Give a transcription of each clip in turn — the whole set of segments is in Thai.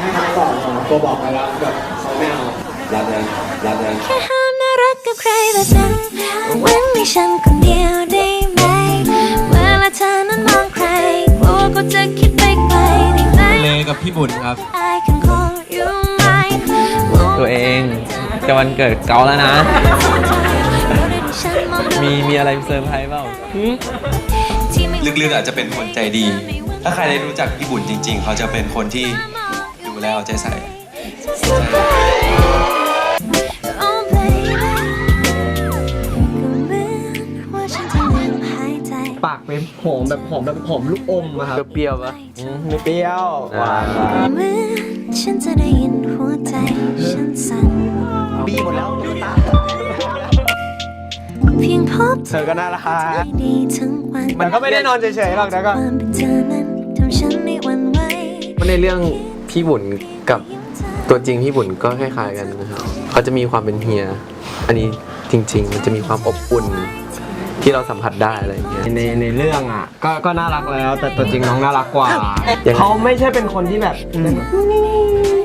ให้คำตอบของตัวบอกไปแล้วแบบเขาไม่เอารับนะรับนะแค่ห้ามน่ารักกับใครแบบนั้นเว้นให้ฉันคนเดียวได้ไหม เวลาเธอนั้นมองใครกลัวก็จะคิดไปไกลได้ไหมเลกับพี่บุญครับ I can call you mine ตัวเองจะวันเกิดเกาแล้วนะ มีมีอะไรเซอร์ไพรส์เปล่าลึกๆอาจจะเป็นคนใจดี ถ้าใครได้รู้จักพี่บุญจริง ๆ เขาจะเป็นคนที่ ดูแลเอาใจใส่ Oh baby ก็เหมือนว่าฉันจะลืมหายใจปากเป็นหอมแบบหอมแบบหอมลูกอมอะครับเปรี้ยวๆปะอืมไม่เปรี้ยวหวานเหมือนฉันจะได้ยินหัวใจฉันสั่นบีหมดแล้วเพียงพบเธอก็น่ารักใจดีทั้งวันมันก็ไม่ได้นอนเฉยๆหรอกนะก็ความเป็นเธอนั้นทำฉันไม่หวั่นไหวในเรื่อง พี่บุญกับตัวจริงพี่บุญก็คล้ายๆกันนะครับเขาจะมีความเป็นเฮีย อันนี้จริง ๆ มันจะมีความอบอุ่นที่เราสัมผัสได้อะไรอย่างเงี้ย ในในเรื่องอะ ก็ก็น่ารักแล้ว แต่ตัวจริงน้องน่ารักกว่า ยังไง เขาไม่ใช่เป็นคนที่แบบ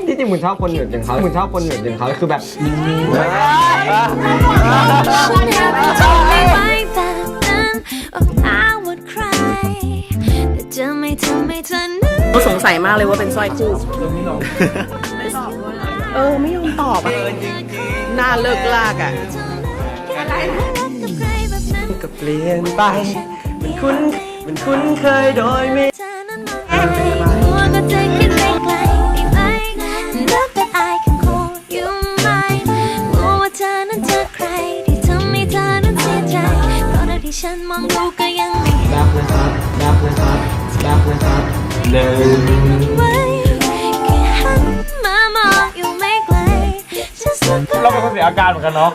ที่จริงผมชอบคนหนึ่งอย่างเขาผมชอบคนหนึ่งอย่างเขาคือแบบฉั จะไม่ทำให้เธอนึกก็สงสัยมากเลยว่าเป็นสร้อยคู่ เออ ไม่ยอมตอบอะหน้าเลิกลากอะก็เปลี่ยนไปมันคุ้นมันคุ้นเคยโดยไม่เธอนั้นมองไม่กลัวก็จะคิดไปไกลได้ไหม Love that I can call you mine กลัวว่าเธอนั้นเจอใครที่ทำให้เธอนั้นเสียใจเพราะที่ฉันมองดูก็ยังไม่ดับนะครับดับนะครับดับนะครับห เราเป็นคนเสียอาการเหมือนกันเนาะ